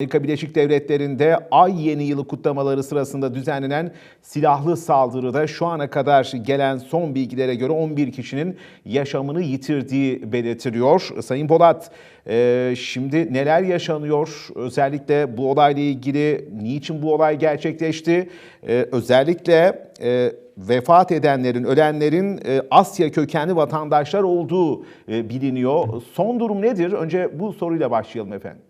Amerika Birleşik Devletleri'nde Ay Yeni Yılı kutlamaları sırasında düzenlenen silahlı saldırıda şu ana kadar gelen son bilgilere göre 11 kişinin yaşamını yitirdiği belirtiliyor. Sayın Polat, e, şimdi neler yaşanıyor? Özellikle bu olayla ilgili niçin bu olay gerçekleşti? E, özellikle e, vefat edenlerin, ölenlerin Asya kökenli vatandaşlar olduğu biliniyor. Son durum nedir? Önce bu soruyla başlayalım efendim.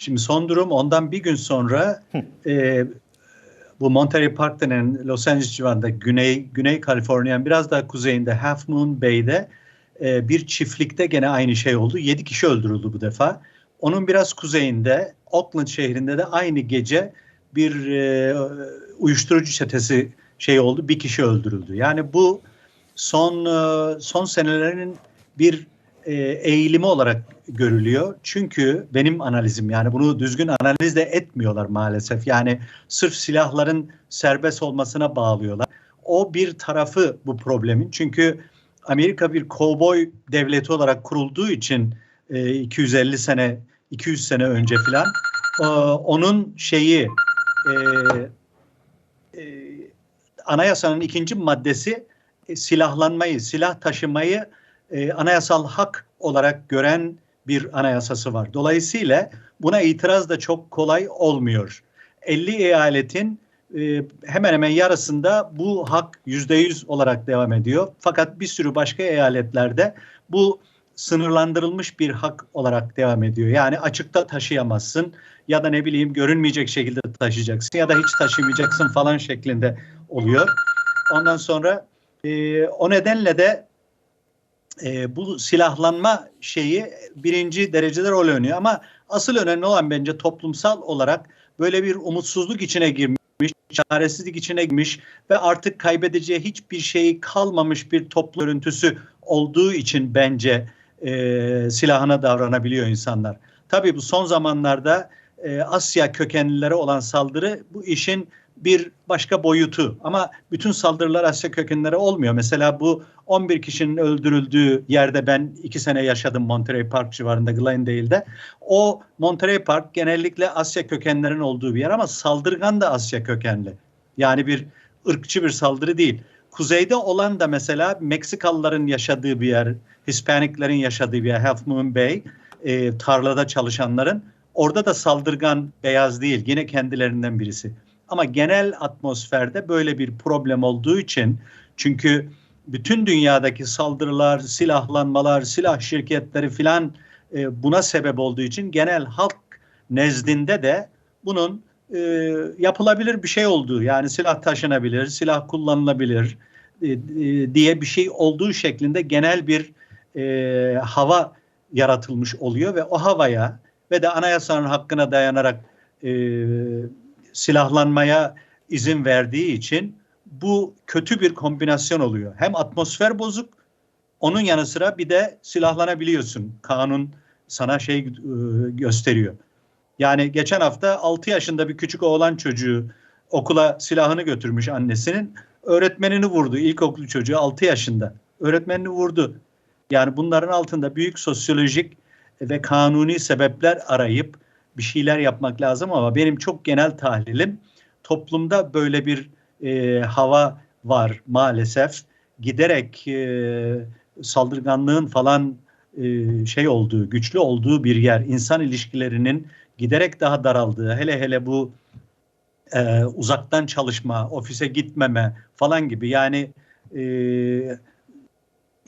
Şimdi son durum ondan bir gün sonra e, bu Monterey Park denen Los Angeles civarında Güney Güney Kaliforniya'nın biraz daha kuzeyinde Half Moon Bay'de e, bir çiftlikte gene aynı şey oldu. 7 kişi öldürüldü bu defa. Onun biraz kuzeyinde Oakland şehrinde de aynı gece bir e, uyuşturucu çetesi şey oldu. Bir kişi öldürüldü. Yani bu son e, son senelerin bir e, eğilimi olarak görülüyor. Çünkü benim analizim yani bunu düzgün analiz de etmiyorlar maalesef. Yani sırf silahların serbest olmasına bağlıyorlar. O bir tarafı bu problemin. Çünkü Amerika bir kovboy devleti olarak kurulduğu için e, 250 sene 200 sene önce filan e, onun şeyi e, e, anayasanın ikinci maddesi e, silahlanmayı, silah taşımayı e, anayasal hak olarak gören bir anayasası var. Dolayısıyla buna itiraz da çok kolay olmuyor. 50 eyaletin e, hemen hemen yarısında bu hak yüzde yüz olarak devam ediyor. Fakat bir sürü başka eyaletlerde bu sınırlandırılmış bir hak olarak devam ediyor. Yani açıkta taşıyamazsın ya da ne bileyim görünmeyecek şekilde taşıyacaksın ya da hiç taşımayacaksın falan şeklinde oluyor. Ondan sonra e, o nedenle de e, bu silahlanma şeyi birinci derecede rol oynuyor. Ama asıl önemli olan bence toplumsal olarak böyle bir umutsuzluk içine girmiş, çaresizlik içine girmiş ve artık kaybedeceği hiçbir şey kalmamış bir toplum görüntüsü olduğu için bence e, silahına davranabiliyor insanlar. Tabii bu son zamanlarda e, Asya kökenlilere olan saldırı bu işin bir başka boyutu. Ama bütün saldırılar Asya kökenlere olmuyor. Mesela bu 11 kişinin öldürüldüğü yerde ben iki sene yaşadım Monterey Park civarında Glendale'de. O Monterey Park genellikle Asya kökenlerin olduğu bir yer ama saldırgan da Asya kökenli. Yani bir ırkçı bir saldırı değil. Kuzeyde olan da mesela Meksikalıların yaşadığı bir yer, Hispaniklerin yaşadığı bir yer, Half Moon Bay, e, tarlada çalışanların. Orada da saldırgan beyaz değil, yine kendilerinden birisi. Ama genel atmosferde böyle bir problem olduğu için çünkü bütün dünyadaki saldırılar, silahlanmalar, silah şirketleri filan e, buna sebep olduğu için genel halk nezdinde de bunun e, yapılabilir bir şey olduğu yani silah taşınabilir, silah kullanılabilir e, e, diye bir şey olduğu şeklinde genel bir e, hava yaratılmış oluyor ve o havaya ve de anayasanın hakkına dayanarak e, silahlanmaya izin verdiği için bu kötü bir kombinasyon oluyor. Hem atmosfer bozuk, onun yanı sıra bir de silahlanabiliyorsun. Kanun sana şey e, gösteriyor. Yani geçen hafta 6 yaşında bir küçük oğlan çocuğu okula silahını götürmüş annesinin. Öğretmenini vurdu. İlkokul çocuğu 6 yaşında. Öğretmenini vurdu. Yani bunların altında büyük sosyolojik ve kanuni sebepler arayıp bir şeyler yapmak lazım ama benim çok genel tahlilim toplumda böyle bir e, hava var maalesef. Giderek e, saldırganlığın falan e, şey olduğu, güçlü olduğu bir yer. İnsan ilişkilerinin giderek daha daraldığı, hele hele bu e, uzaktan çalışma, ofise gitmeme falan gibi yani e,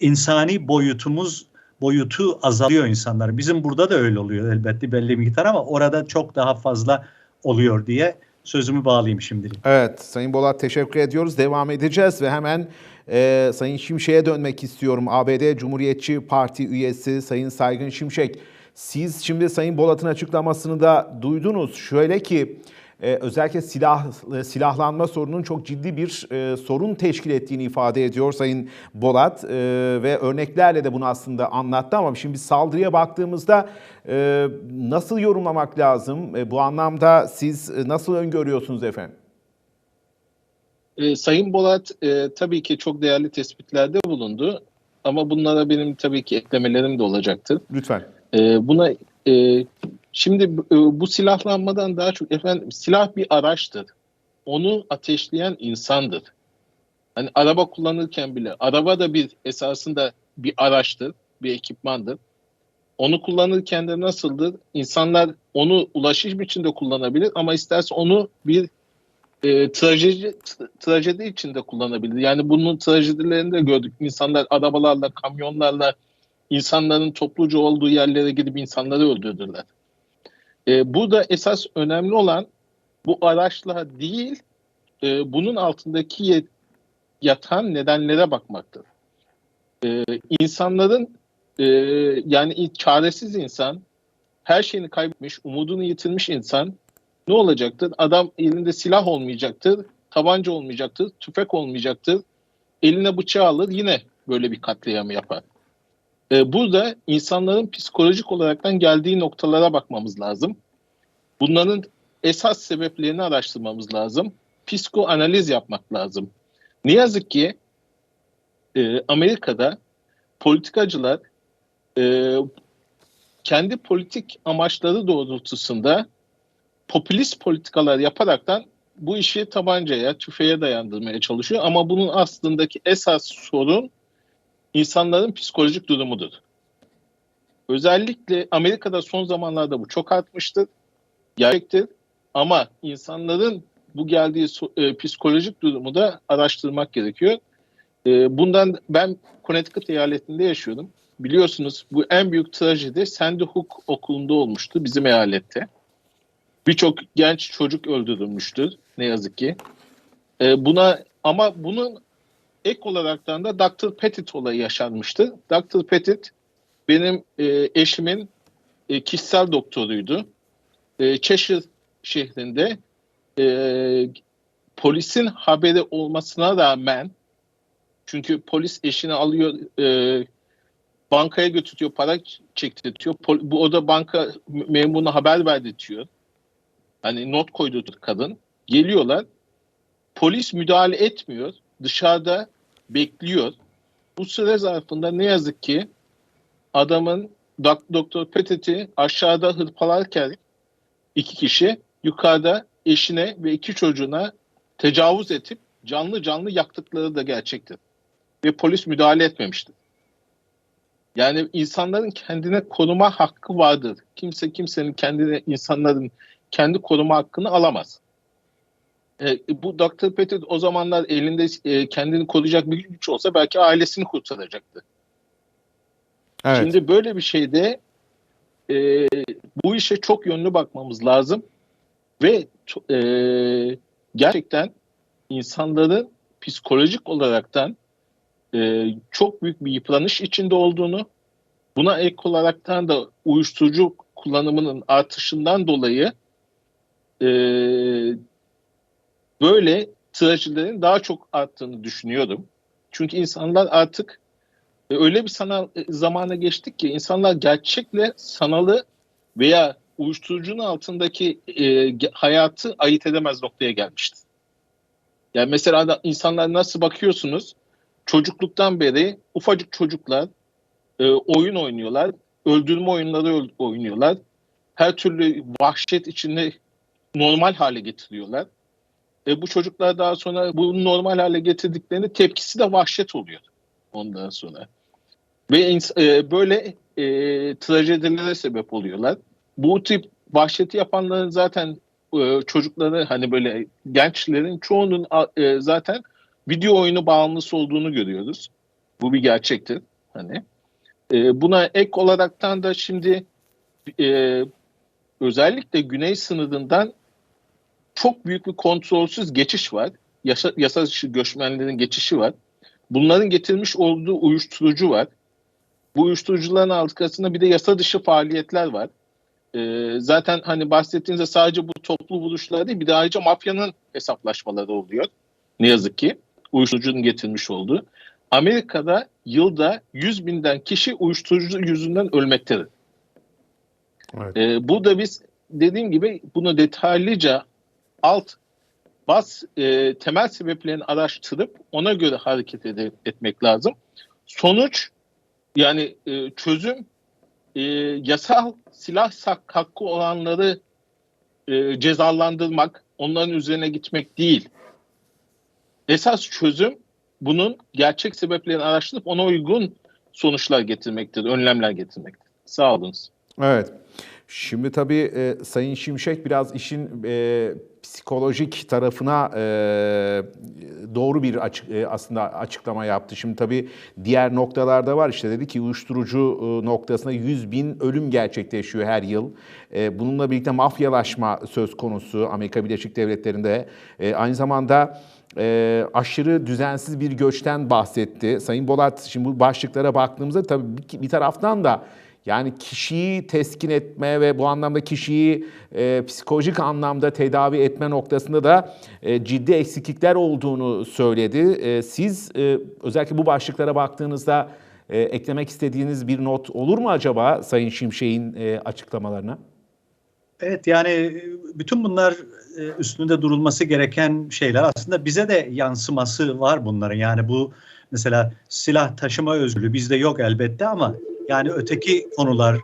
insani boyutumuz boyutu azalıyor insanlar. Bizim burada da öyle oluyor elbette belli bir miktar ama orada çok daha fazla oluyor diye sözümü bağlayayım şimdilik. Evet Sayın Bolat teşekkür ediyoruz. Devam edeceğiz ve hemen e, Sayın Şimşek'e dönmek istiyorum. ABD Cumhuriyetçi Parti üyesi Sayın Saygın Şimşek. Siz şimdi Sayın Bolat'ın açıklamasını da duydunuz. Şöyle ki e, özellikle silah silahlanma sorunun çok ciddi bir e, sorun teşkil ettiğini ifade ediyor Sayın Bolat e, ve örneklerle de bunu aslında anlattı ama şimdi saldırıya baktığımızda e, nasıl yorumlamak lazım? E, bu anlamda siz e, nasıl öngörüyorsunuz efendim? E, Sayın Bolat e, tabii ki çok değerli tespitlerde bulundu ama bunlara benim tabii ki eklemelerim de olacaktır. Lütfen. E, buna e, Şimdi bu- bu silahlanmadan daha çok efendim silah bir araçtır. Onu ateşleyen insandır. Hani araba kullanırken bile araba da bir esasında bir araçtır, bir ekipmandır. Onu kullanırken de nasıldır? İnsanlar onu ulaşım içinde kullanabilir ama isterse onu bir e, trajedi, tra- trajedi içinde kullanabilir. Yani bunun trajedilerini de gördük. İnsanlar arabalarla, kamyonlarla insanların topluca olduğu yerlere gidip insanları öldürdüler. E, burada esas önemli olan bu araçla değil, e, bunun altındaki ye- yatan nedenlere bakmaktır. E, insanların e, yani çaresiz insan, her şeyini kaybetmiş, umudunu yitirmiş insan ne olacaktır? Adam elinde silah olmayacaktır, tabanca olmayacaktır, tüfek olmayacaktır. Eline bıçağı alır yine böyle bir katliam yapar. Ee, burada insanların psikolojik olaraktan geldiği noktalara bakmamız lazım. Bunların esas sebeplerini araştırmamız lazım. Psikoanaliz yapmak lazım. Ne yazık ki e, Amerika'da politikacılar e, kendi politik amaçları doğrultusunda popülist politikalar yaparaktan bu işi tabancaya, tüfeğe dayandırmaya çalışıyor. Ama bunun aslındaki esas sorun insanların psikolojik durumudur. Özellikle Amerika'da son zamanlarda bu çok artmıştır. Gerçektir. Ama insanların bu geldiği e, psikolojik durumu da araştırmak gerekiyor. E, bundan ben Connecticut eyaletinde yaşıyordum. Biliyorsunuz bu en büyük trajedi Sandy Hook okulunda olmuştu bizim eyalette. Birçok genç çocuk öldürülmüştür ne yazık ki. E, buna ama bunun ek olaraktan da Dr. Pettit olayı yaşanmıştı. Dr. Pettit benim e, eşimin e, kişisel doktoruydu. E, Cheshire şehrinde e, polisin haberi olmasına rağmen çünkü polis eşini alıyor e, bankaya götürüyor para çektirtiyor. Pol, bu o da banka memuruna haber verdirtiyor. Hani not koydu kadın. Geliyorlar. Polis müdahale etmiyor. Dışarıda bekliyor. Bu süre zarfında ne yazık ki adamın Dok- Doktor Petit'i aşağıda hırpalarken iki kişi yukarıda eşine ve iki çocuğuna tecavüz edip canlı canlı yaktıkları da gerçektir. Ve polis müdahale etmemiştir. Yani insanların kendine koruma hakkı vardır. Kimse kimsenin kendine insanların kendi koruma hakkını alamaz. E, bu Dr. Pettit o zamanlar elinde e, kendini koruyacak bir güç olsa belki ailesini kurtaracaktı. Evet. Şimdi böyle bir şeyde e, bu işe çok yönlü bakmamız lazım ve e, gerçekten insanların psikolojik olaraktan e, çok büyük bir yıpranış içinde olduğunu, buna ek olaraktan da uyuşturucu kullanımının artışından dolayı e, böyle trajedilerin daha çok arttığını düşünüyorum. Çünkü insanlar artık e, öyle bir sanal e, zamana geçtik ki insanlar gerçekle sanalı veya uyuşturucunun altındaki e, hayatı ayırt edemez noktaya gelmişti. Yani mesela insanlar nasıl bakıyorsunuz? Çocukluktan beri ufacık çocuklar e, oyun oynuyorlar, öldürme oyunları oynuyorlar. Her türlü vahşet içinde normal hale getiriyorlar. E, bu çocuklar daha sonra bunu normal hale getirdiklerinde tepkisi de vahşet oluyor ondan sonra. Ve e, böyle e, trajedilere sebep oluyorlar. Bu tip vahşeti yapanların zaten e, çocukları hani böyle gençlerin çoğunun e, zaten video oyunu bağımlısı olduğunu görüyoruz. Bu bir gerçektir. Hani e, buna ek olaraktan da şimdi e, özellikle güney sınırından çok büyük bir kontrolsüz geçiş var. Yasa, yasa dışı göçmenlerin geçişi var. Bunların getirmiş olduğu uyuşturucu var. Bu uyuşturucuların arkasında bir de yasa dışı faaliyetler var. Ee, zaten hani bahsettiğinizde sadece bu toplu buluşlar değil bir de ayrıca mafyanın hesaplaşmaları oluyor. Ne yazık ki uyuşturucunun getirmiş olduğu. Amerika'da yılda 100 binden kişi uyuşturucu yüzünden ölmektedir. Evet. Ee, burada biz dediğim gibi bunu detaylıca alt bas e, temel sebeplerini araştırıp ona göre hareket ede- etmek lazım. Sonuç yani e, çözüm e, yasal silah sak- hakkı olanları e, cezalandırmak, onların üzerine gitmek değil. Esas çözüm bunun gerçek sebeplerini araştırıp ona uygun sonuçlar getirmektir, önlemler getirmektir. Sağ olunuz. Evet. Şimdi tabii e, Sayın Şimşek biraz işin e, psikolojik tarafına e, doğru bir açık, e, aslında açıklama yaptı. Şimdi tabii diğer noktalarda var işte dedi ki uyuşturucu e, noktasında 100 bin ölüm gerçekleşiyor her yıl. E, bununla birlikte mafyalaşma söz konusu Amerika Birleşik Devletleri'nde. E, aynı zamanda e, aşırı düzensiz bir göçten bahsetti. Sayın Bolat şimdi bu başlıklara baktığımızda tabii bir, bir taraftan da yani kişiyi teskin etme ve bu anlamda kişiyi e, psikolojik anlamda tedavi etme noktasında da e, ciddi eksiklikler olduğunu söyledi. E, siz e, özellikle bu başlıklara baktığınızda e, eklemek istediğiniz bir not olur mu acaba Sayın Şimşek'in e, açıklamalarına? Evet yani bütün bunlar e, üstünde durulması gereken şeyler aslında bize de yansıması var bunların. Yani bu mesela silah taşıma özgürlüğü bizde yok elbette ama yani öteki konular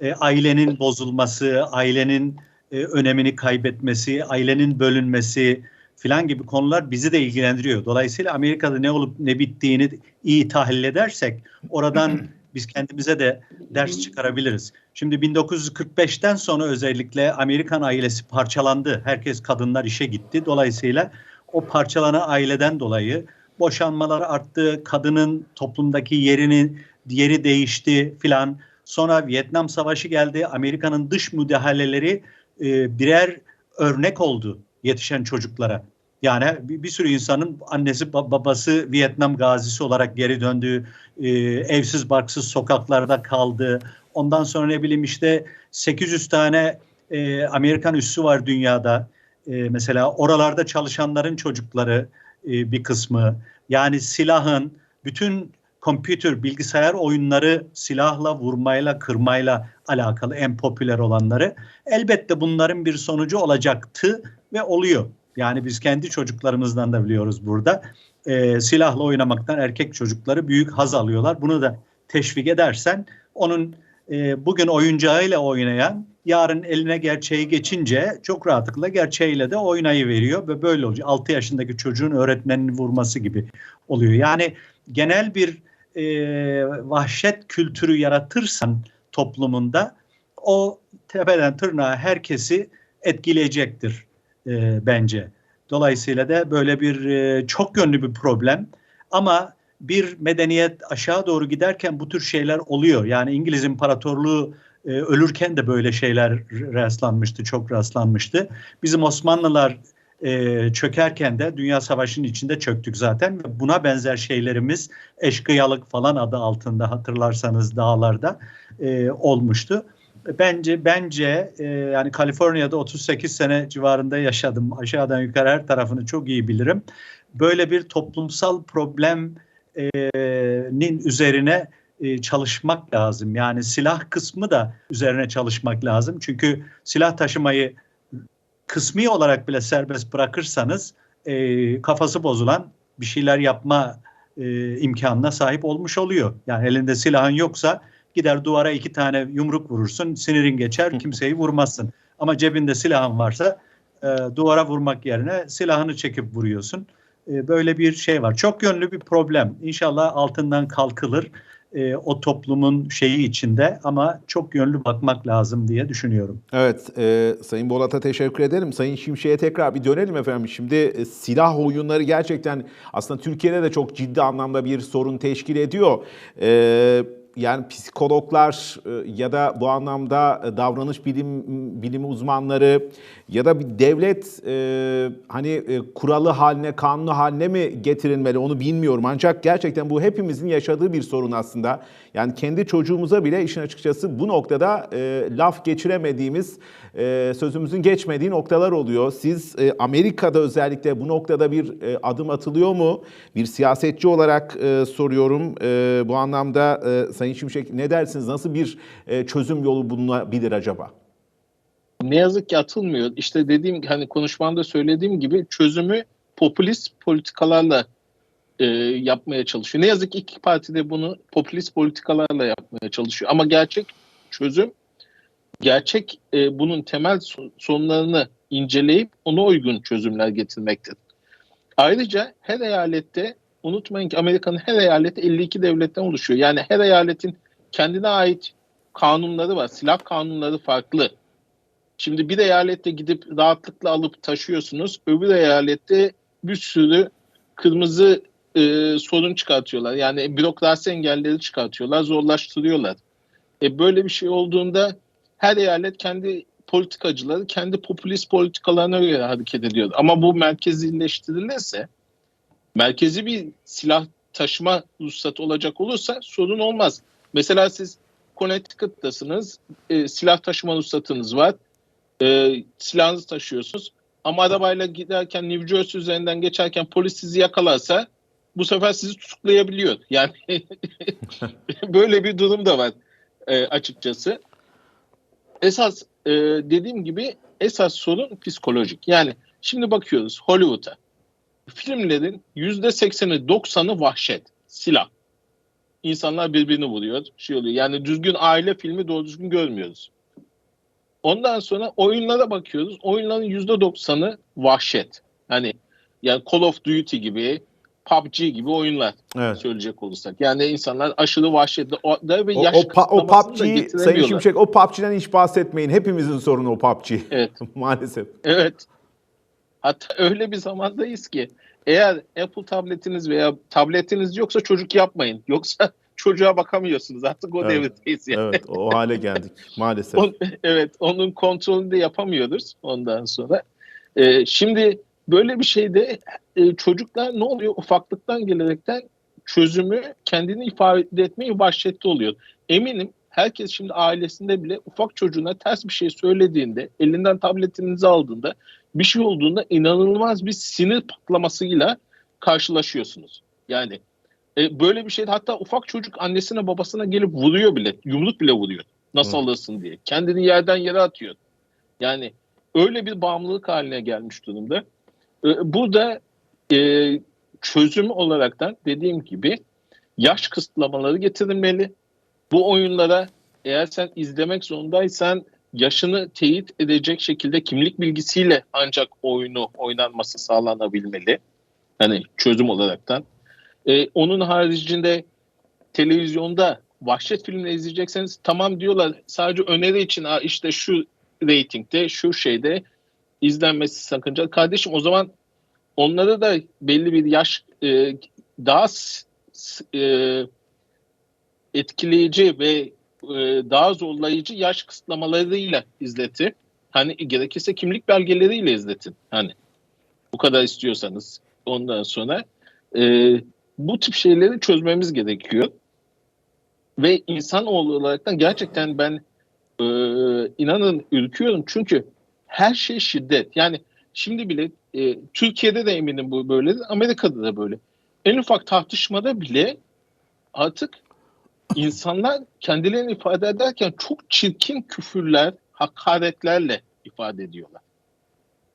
e, ailenin bozulması, ailenin e, önemini kaybetmesi, ailenin bölünmesi filan gibi konular bizi de ilgilendiriyor. Dolayısıyla Amerika'da ne olup ne bittiğini iyi tahlil edersek oradan biz kendimize de ders çıkarabiliriz. Şimdi 1945'ten sonra özellikle Amerikan ailesi parçalandı. Herkes kadınlar işe gitti. Dolayısıyla o parçalanan aileden dolayı boşanmalar arttı. Kadının toplumdaki yerini yeri değişti filan. Sonra Vietnam Savaşı geldi. Amerika'nın dış müdahaleleri e, birer örnek oldu yetişen çocuklara. Yani bir, bir sürü insanın annesi babası Vietnam gazisi olarak geri döndü. E, evsiz barksız sokaklarda kaldı. Ondan sonra ne bileyim işte 800 tane e, Amerikan üssü var dünyada. E, mesela oralarda çalışanların çocukları e, bir kısmı. Yani silahın bütün kompütür, bilgisayar oyunları silahla vurmayla, kırmayla alakalı en popüler olanları. Elbette bunların bir sonucu olacaktı ve oluyor. Yani biz kendi çocuklarımızdan da biliyoruz burada. E, silahla oynamaktan erkek çocukları büyük haz alıyorlar. Bunu da teşvik edersen onun e, bugün oyuncağıyla oynayan yarın eline gerçeği geçince çok rahatlıkla gerçeğiyle de oynayı veriyor ve böyle oluyor. 6 yaşındaki çocuğun öğretmenini vurması gibi oluyor. Yani genel bir e, vahşet kültürü yaratırsan toplumunda o tepeden tırnağa herkesi etkileyecektir e, bence. Dolayısıyla da böyle bir e, çok yönlü bir problem ama bir medeniyet aşağı doğru giderken bu tür şeyler oluyor. Yani İngiliz İmparatorluğu e, ölürken de böyle şeyler rastlanmıştı, çok rastlanmıştı. Bizim Osmanlılar e, çökerken de Dünya Savaşı'nın içinde çöktük zaten. Buna benzer şeylerimiz eşkıyalık falan adı altında hatırlarsanız dağlarda e, olmuştu. Bence bence e, yani Kaliforniya'da 38 sene civarında yaşadım. Aşağıdan yukarı her tarafını çok iyi bilirim. Böyle bir toplumsal problemin üzerine e, çalışmak lazım. Yani silah kısmı da üzerine çalışmak lazım. Çünkü silah taşımayı kısmi olarak bile serbest bırakırsanız e, kafası bozulan bir şeyler yapma e, imkanına sahip olmuş oluyor. Yani elinde silahın yoksa gider duvara iki tane yumruk vurursun, sinirin geçer, kimseyi vurmazsın. Ama cebinde silahın varsa e, duvara vurmak yerine silahını çekip vuruyorsun. E, böyle bir şey var. Çok yönlü bir problem. İnşallah altından kalkılır e, o toplumun şeyi içinde ama çok yönlü bakmak lazım diye düşünüyorum. Evet, e, Sayın Bolat'a teşekkür ederim. Sayın Şimşek'e tekrar bir dönelim efendim. Şimdi e, silah oyunları gerçekten aslında Türkiye'de de çok ciddi anlamda bir sorun teşkil ediyor. Evet yani psikologlar e, ya da bu anlamda e, davranış bilim bilimi uzmanları ya da bir devlet e, hani kuralı haline, kanunu haline mi getirilmeli onu bilmiyorum. Ancak gerçekten bu hepimizin yaşadığı bir sorun aslında. Yani kendi çocuğumuza bile işin açıkçası bu noktada laf geçiremediğimiz, sözümüzün geçmediği noktalar oluyor. Siz Amerika'da özellikle bu noktada bir adım atılıyor mu? Bir siyasetçi olarak soruyorum. Bu anlamda e, Sayın Şimşek ne dersiniz? Nasıl bir e, çözüm yolu bulunabilir acaba? Ne yazık ki atılmıyor. İşte dediğim hani konuşmamda söylediğim gibi çözümü popülist politikalarla e, yapmaya çalışıyor. Ne yazık ki iki parti de bunu popülist politikalarla yapmaya çalışıyor. Ama gerçek çözüm gerçek e, bunun temel so- sorunlarını inceleyip ona uygun çözümler getirmektir. Ayrıca her eyalette unutmayın ki Amerika'nın her eyaleti 52 devletten oluşuyor. Yani her eyaletin kendine ait kanunları var. Silah kanunları farklı. Şimdi bir eyalette gidip rahatlıkla alıp taşıyorsunuz. Öbür eyalette bir sürü kırmızı e, sorun çıkartıyorlar. Yani bürokrasi engelleri çıkartıyorlar, zorlaştırıyorlar. E, böyle bir şey olduğunda her eyalet kendi politikacıları kendi popülist politikalarına göre hareket ediyor. Ama bu merkezileştirilirse merkezi bir silah taşıma ruhsatı olacak olursa sorun olmaz. Mesela siz Connecticut'tasınız, e, silah taşıma ruhsatınız var, e, silahınızı taşıyorsunuz. Ama arabayla giderken New Jersey üzerinden geçerken polis sizi yakalarsa bu sefer sizi tutuklayabiliyor. Yani böyle bir durum da var e, açıkçası. Esas e, dediğim gibi esas sorun psikolojik. Yani şimdi bakıyoruz Hollywood'a. Filmlerin %80'i 90'ı vahşet, silah. İnsanlar birbirini vuruyor, şey oluyor. Yani düzgün aile filmi doğru düzgün görmüyoruz. Ondan sonra oyunlara bakıyoruz. Oyunların %90'ı vahşet. Hani yani Call of Duty gibi, PUBG gibi oyunlar Evet. söyleyecek olursak. Yani insanlar aşırı vahşetli o, ve O, yaş o, pa- o kısıtlamasını da PUBG, Sayın. Şimşek, o PUBG'den hiç bahsetmeyin. Hepimizin sorunu o PUBG. Evet. Maalesef. Evet. Hatta öyle bir zamandayız ki eğer Apple tabletiniz veya tabletiniz yoksa çocuk yapmayın. Yoksa çocuğa bakamıyorsunuz. Artık o Evet. devretteyiz yani. Evet, o hale geldik maalesef. On- evet, onun kontrolünü de yapamıyoruz ondan sonra. Ee, şimdi böyle bir şeyde e, çocuklar ne oluyor? Ufaklıktan gelerekten çözümü kendini ifade etmeyi vahşetli oluyor. Eminim herkes şimdi ailesinde bile ufak çocuğuna ters bir şey söylediğinde, elinden tabletinizi aldığında, bir şey olduğunda inanılmaz bir sinir patlamasıyla karşılaşıyorsunuz. Yani e, böyle bir şey hatta ufak çocuk annesine babasına gelip vuruyor bile, yumruk bile vuruyor. Nasıl Hı. alırsın diye. Kendini yerden yere atıyor. Yani öyle bir bağımlılık haline gelmiş durumda. E, burada e, çözüm olaraktan dediğim gibi yaş kısıtlamaları getirilmeli. Bu oyunlara eğer sen izlemek zorundaysan yaşını teyit edecek şekilde kimlik bilgisiyle ancak oyunu oynanması sağlanabilmeli. Hani çözüm olaraktan. E, onun haricinde televizyonda vahşet filmleri izleyecekseniz tamam diyorlar sadece öneri için "Aa, işte şu reytingde şu şeyde izlenmesi sakıncalı. Kardeşim o zaman onları da belli bir yaş e, daha e, etkileyici ve daha zorlayıcı yaş kısıtlamalarıyla izletin. Hani gerekirse kimlik belgeleriyle izletin. Hani bu kadar istiyorsanız ondan sonra e, bu tip şeyleri çözmemiz gerekiyor. Ve insanoğlu olaraktan gerçekten ben e, inanın ürküyorum çünkü her şey şiddet. Yani şimdi bile e, Türkiye'de de eminim bu böyle, Amerika'da da böyle. En ufak tartışmada bile artık insanlar kendilerini ifade ederken çok çirkin küfürler, hakaretlerle ifade ediyorlar.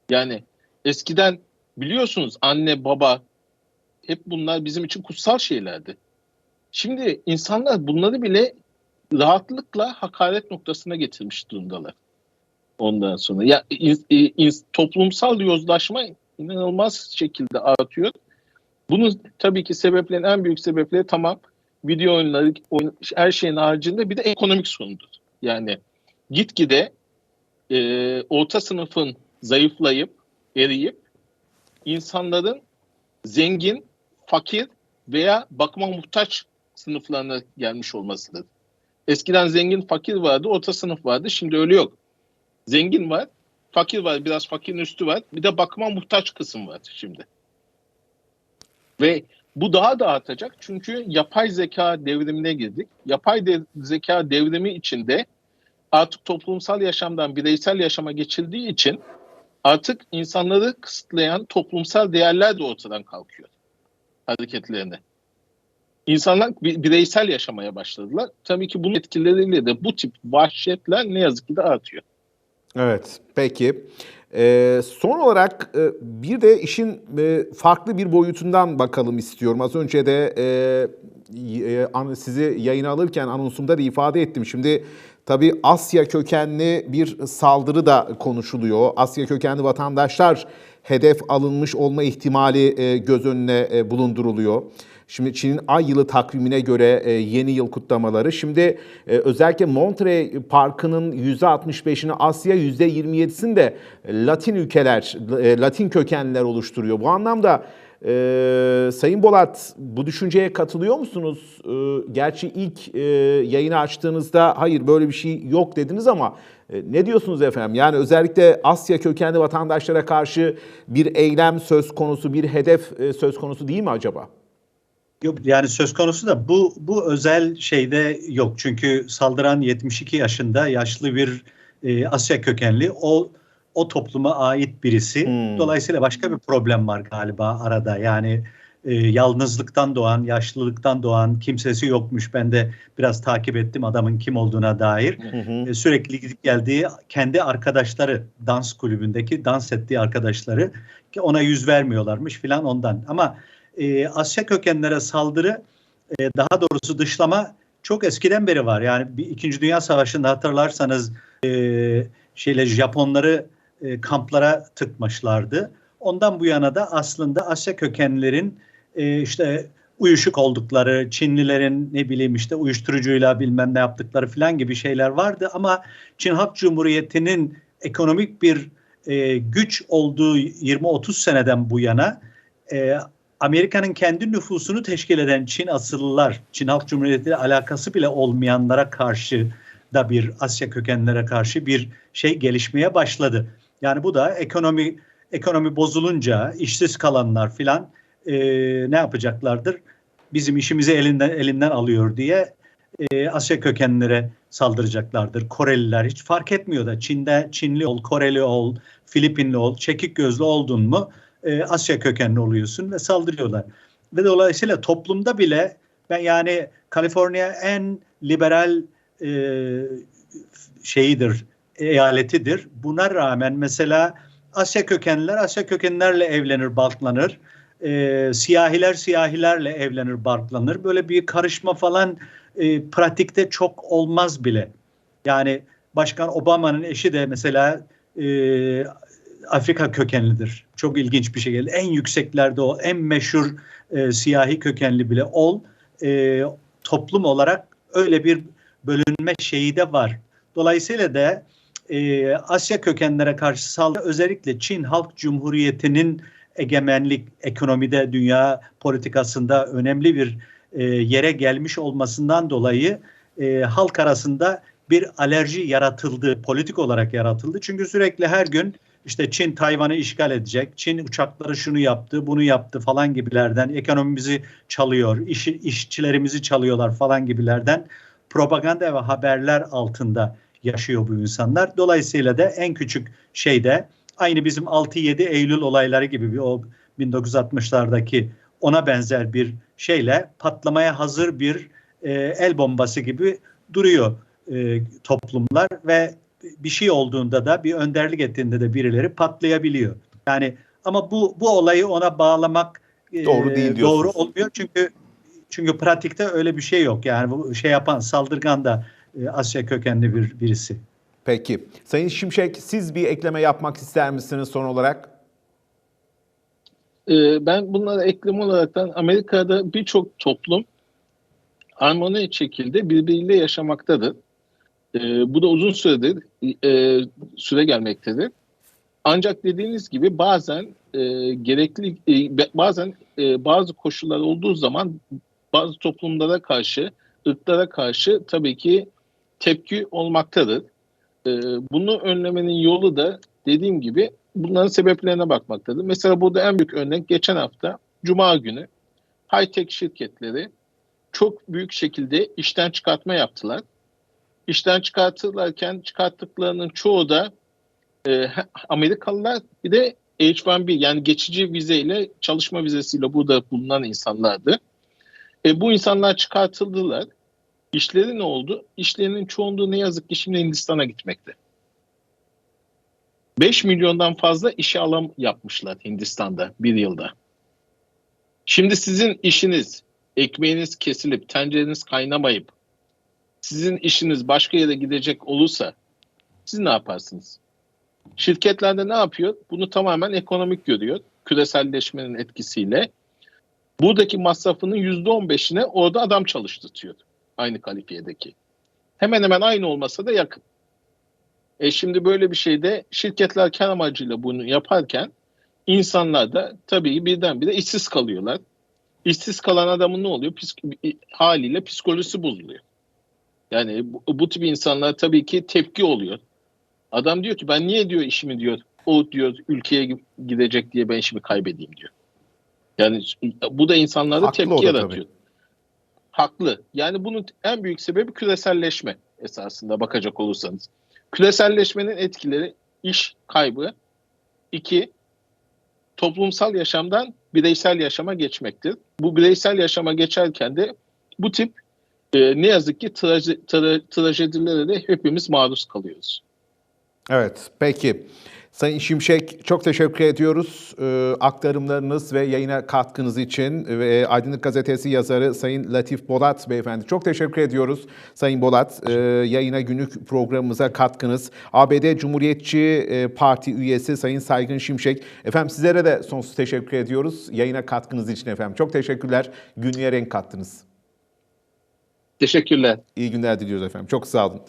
Yani eskiden biliyorsunuz anne, baba hep bunlar bizim için kutsal şeylerdi. Şimdi insanlar bunları bile rahatlıkla hakaret noktasına getirmiş durumdalar. Ondan sonra ya in- in- toplumsal yozlaşma inanılmaz şekilde artıyor. Bunun tabii ki sebeplerin en büyük sebepleri tamam video oyunları oyun, her şeyin haricinde bir de ekonomik sorundur. Yani gitgide e, orta sınıfın zayıflayıp eriyip insanların zengin, fakir veya bakıma muhtaç sınıflarına gelmiş olmasıdır. Eskiden zengin, fakir vardı, orta sınıf vardı. Şimdi öyle yok. Zengin var, fakir var, biraz fakirin üstü var. Bir de bakıma muhtaç kısım var şimdi. Ve bu daha da artacak çünkü yapay zeka devrimine girdik. Yapay de- zeka devrimi içinde artık toplumsal yaşamdan bireysel yaşama geçildiği için artık insanları kısıtlayan toplumsal değerler de ortadan kalkıyor hareketlerine. İnsanlar bi- bireysel yaşamaya başladılar. Tabii ki bunun etkileriyle de bu tip vahşetler ne yazık ki de artıyor. Evet, peki. Ee, son olarak e, bir de işin e, farklı bir boyutundan bakalım istiyorum. Az önce de e, e, sizi yayına alırken anonsumda da ifade ettim. Şimdi Tabii Asya kökenli bir saldırı da konuşuluyor. Asya kökenli vatandaşlar hedef alınmış olma ihtimali e, göz önüne e, bulunduruluyor. Şimdi Çin'in ay yılı takvimine göre e, yeni yıl kutlamaları. Şimdi özellikle Monterey Parkı'nın %65'ini Asya, %27'sini de Latin ülkeler, Latin kökenliler oluşturuyor. Bu anlamda ee, Sayın Bolat bu düşünceye katılıyor musunuz? Ee, gerçi ilk e, yayını açtığınızda hayır böyle bir şey yok dediniz ama e, ne diyorsunuz efendim? Yani özellikle Asya kökenli vatandaşlara karşı bir eylem söz konusu, bir hedef e, söz konusu değil mi acaba? Yok yani söz konusu da bu bu özel şeyde yok. Çünkü saldıran 72 yaşında yaşlı bir e, Asya kökenli. O o topluma ait birisi. Hmm. Dolayısıyla başka bir problem var galiba arada. Yani e, yalnızlıktan doğan, yaşlılıktan doğan kimsesi yokmuş. Ben de biraz takip ettim adamın kim olduğuna dair. Hmm. E, sürekli gidip geldiği kendi arkadaşları dans kulübündeki dans ettiği arkadaşları ki ona yüz vermiyorlarmış filan ondan. Ama e, Asya kökenlere saldırı e, daha doğrusu dışlama çok eskiden beri var. Yani bir, İkinci Dünya Savaşı'nda hatırlarsanız e, şeyle Japonları e, kamplara tıkmışlardı. Ondan bu yana da aslında Asya kökenlerin e, işte uyuşuk oldukları, Çinlilerin ne bileyim işte uyuşturucuyla bilmem ne yaptıkları falan gibi şeyler vardı. Ama Çin Halk Cumhuriyeti'nin ekonomik bir e, güç olduğu 20-30 seneden bu yana e, Amerika'nın kendi nüfusunu teşkil eden Çin asıllılar, Çin Halk Cumhuriyeti ile alakası bile olmayanlara karşı da bir Asya kökenlere karşı bir şey gelişmeye başladı. Yani bu da ekonomi ekonomi bozulunca işsiz kalanlar filan e, ne yapacaklardır? Bizim işimizi elinden elinden alıyor diye e, Asya kökenlere saldıracaklardır. Koreliler hiç fark etmiyor da Çin'de Çinli ol, Koreli ol, Filipinli ol, çekik gözlü oldun mu e, Asya kökenli oluyorsun ve saldırıyorlar. Ve dolayısıyla toplumda bile ben yani Kaliforniya en liberal e, şeyidir, eyaletidir. Buna rağmen mesela Asya kökenliler Asya kökenlerle evlenir, balklanır. E, siyahiler siyahilerle evlenir, barklanır. Böyle bir karışma falan e, pratikte çok olmaz bile. Yani Başkan Obama'nın eşi de mesela e, Afrika kökenlidir. Çok ilginç bir şekilde. En yükseklerde o, en meşhur e, siyahi kökenli bile ol. E, toplum olarak öyle bir bölünme şeyi de var. Dolayısıyla da e, Asya kökenlere karşı saldırı özellikle Çin Halk Cumhuriyeti'nin egemenlik ekonomide dünya politikasında önemli bir e, yere gelmiş olmasından dolayı e, halk arasında bir alerji yaratıldı, politik olarak yaratıldı. Çünkü sürekli her gün işte Çin Tayvan'ı işgal edecek, Çin uçakları şunu yaptı, bunu yaptı falan gibilerden, ekonomimizi çalıyor, iş, işçilerimizi çalıyorlar falan gibilerden propaganda ve haberler altında yaşıyor bu insanlar. Dolayısıyla da en küçük şeyde aynı bizim 6-7 Eylül olayları gibi bir o 1960'lardaki ona benzer bir şeyle patlamaya hazır bir e, el bombası gibi duruyor e, toplumlar ve bir şey olduğunda da bir önderlik ettiğinde de birileri patlayabiliyor. Yani ama bu bu olayı ona bağlamak e, doğru değil Doğru olmuyor çünkü çünkü pratikte öyle bir şey yok. Yani bu şey yapan saldırgan da e, Asya kökenli bir birisi. Peki. Sayın Şimşek siz bir ekleme yapmak ister misiniz son olarak? Ee, ben bunlara ekleme olaraktan Amerika'da birçok toplum harmoni şekilde birbiriyle yaşamaktadır. Ee, bu da uzun süredir e, süre gelmektedir. Ancak dediğiniz gibi bazen e, gerekli e, bazen e, bazı koşullar olduğu zaman bazı toplumlara karşı, ırklara karşı tabii ki tepki olmaktadır. E, bunu önlemenin yolu da dediğim gibi bunların sebeplerine bakmaktadır. Mesela burada en büyük örnek geçen hafta Cuma günü high-tech şirketleri çok büyük şekilde işten çıkartma yaptılar. İşten çıkartırlarken çıkarttıklarının çoğu da e, Amerikalılar bir de H-1B yani geçici vizeyle çalışma vizesiyle burada bulunan insanlardı. E, bu insanlar çıkartıldılar. İşleri ne oldu? İşlerinin çoğunluğu ne yazık ki şimdi Hindistan'a gitmekte. 5 milyondan fazla işe alım yapmışlar Hindistan'da bir yılda. Şimdi sizin işiniz, ekmeğiniz kesilip, tencereniz kaynamayıp, sizin işiniz başka yere gidecek olursa siz ne yaparsınız? Şirketlerde ne yapıyor? Bunu tamamen ekonomik görüyor. Küreselleşmenin etkisiyle. Buradaki masrafının %15'ine orada adam çalıştırtıyor. Aynı kalifiyedeki. Hemen hemen aynı olmasa da yakın. E şimdi böyle bir şeyde şirketler kar amacıyla bunu yaparken insanlar da tabii birdenbire işsiz kalıyorlar. İşsiz kalan adamın ne oluyor? Psik- haliyle psikolojisi bozuluyor. Yani bu, bu tip insanlar tabii ki tepki oluyor. Adam diyor ki ben niye diyor işimi diyor o diyor ülkeye gidecek diye ben işimi kaybedeyim diyor. Yani bu da insanlarda Haklı tepki da yaratıyor. Haklı. Yani bunun en büyük sebebi küreselleşme esasında bakacak olursanız. Küreselleşmenin etkileri iş kaybı, iki toplumsal yaşamdan bireysel yaşama geçmektir. Bu bireysel yaşama geçerken de bu tip e, ne yazık ki traje, tra, trajedilere de hepimiz maruz kalıyoruz. Evet, peki. Sayın Şimşek çok teşekkür ediyoruz e, aktarımlarınız ve yayına katkınız için ve Aydınlık Gazetesi yazarı Sayın Latif Bolat beyefendi çok teşekkür ediyoruz. Sayın Bolat e, yayına günlük programımıza katkınız. ABD Cumhuriyetçi e, Parti üyesi Sayın Saygın Şimşek efendim sizlere de sonsuz teşekkür ediyoruz yayına katkınız için efendim. Çok teşekkürler. Günlüğe renk kattınız. Teşekkürler. İyi günler diliyoruz efendim. Çok sağ olun.